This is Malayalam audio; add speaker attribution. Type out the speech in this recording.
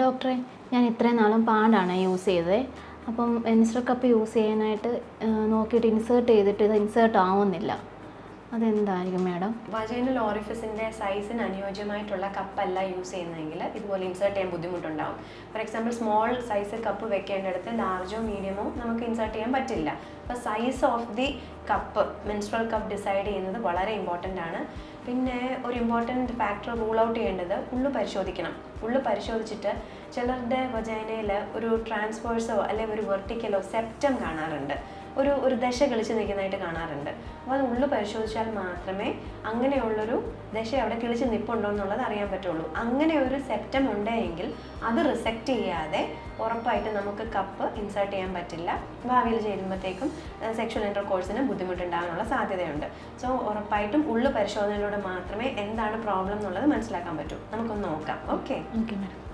Speaker 1: ഡോക്ടറെ ഞാൻ ഇത്രയും നാളും പാടാണ് യൂസ് ചെയ്തത്. അപ്പം മെൻസ്ട്രൽ കപ്പ് യൂസ് ചെയ്യാനായിട്ട് നോക്കിയിട്ട് ഇൻസേർട്ട് ചെയ്തിട്ട് ഇത് ഇൻസേർട്ട് ആവുന്നില്ല. അതെന്തായിരിക്കും മാഡം?
Speaker 2: വജൈനൽ ഓറിഫിസിന്റെ സൈസിന് അനുയോജ്യമായിട്ടുള്ള കപ്പല്ല യൂസ് ചെയ്യുന്നതെങ്കിൽ ഇതുപോലെ ഇൻസേർട്ട് ചെയ്യാൻ ബുദ്ധിമുട്ടുണ്ടാവും. For example small size cup വെക്കേണ്ടടുത്ത് ലാർജോ മീഡിയമോ നമുക്ക് ഇൻസേർട്ട് ചെയ്യാൻ പറ്റില്ല. അപ്പോൾ size of the cup menstrual cup decide ചെയ്യുന്നത് വളരെ ഇമ്പോർട്ടന്റ് ആണ്. പിന്നെ ഒരു ഇമ്പോർട്ടന്റ് ഫാക്ടർ റൂൾ ഔട്ട് ചെയ്യേണ്ടത് ഉള്ളു പരിശോധിക്കണം. ഉള്ളു പരിശോധിച്ചിട്ട് ചിലരുടെ വജൈനയിൽ ഒരു ട്രാൻസ്ഫേഴ്സോ അല്ലെങ്കിൽ ഒരു വെർട്ടിക്കലോ സെപ്റ്റം കാണാറുണ്ട്. ഒരു ഒരു ദശ കിളിച്ച് നിൽക്കുന്നതായിട്ട് കാണാറുണ്ട്. അപ്പോൾ അത് ഉള്ളു പരിശോധിച്ചാൽ മാത്രമേ അങ്ങനെയുള്ളൊരു ദശ അവിടെ കിളിച്ച് നിൽപ്പുണ്ടോ എന്നുള്ളത് അറിയാൻ പറ്റുള്ളൂ. അങ്ങനെ ഒരു സെപ്റ്റം ഉണ്ടെങ്കിൽ അത് റിസെക്റ്റ് ചെയ്യാതെ ഉറപ്പായിട്ട് നമുക്ക് കപ്പ് ഇൻസേർട്ട് ചെയ്യാൻ പറ്റില്ല. ഭാവിയിൽ ചേരുമ്പോഴത്തേക്കും സെക്ഷൽ ഇന്റർ കോഴ്സിന് ബുദ്ധിമുട്ടുണ്ടാകാനുള്ള സാധ്യതയുണ്ട്. സോ ഉറപ്പായിട്ടും ഉള്ളു പരിശോധനയിലൂടെ മാത്രമേ എന്താണ് പ്രോബ്ലം എന്നുള്ളത് മനസ്സിലാക്കാൻ പറ്റൂ. നമുക്കൊന്ന് നോക്കാം. Okay
Speaker 1: okay madam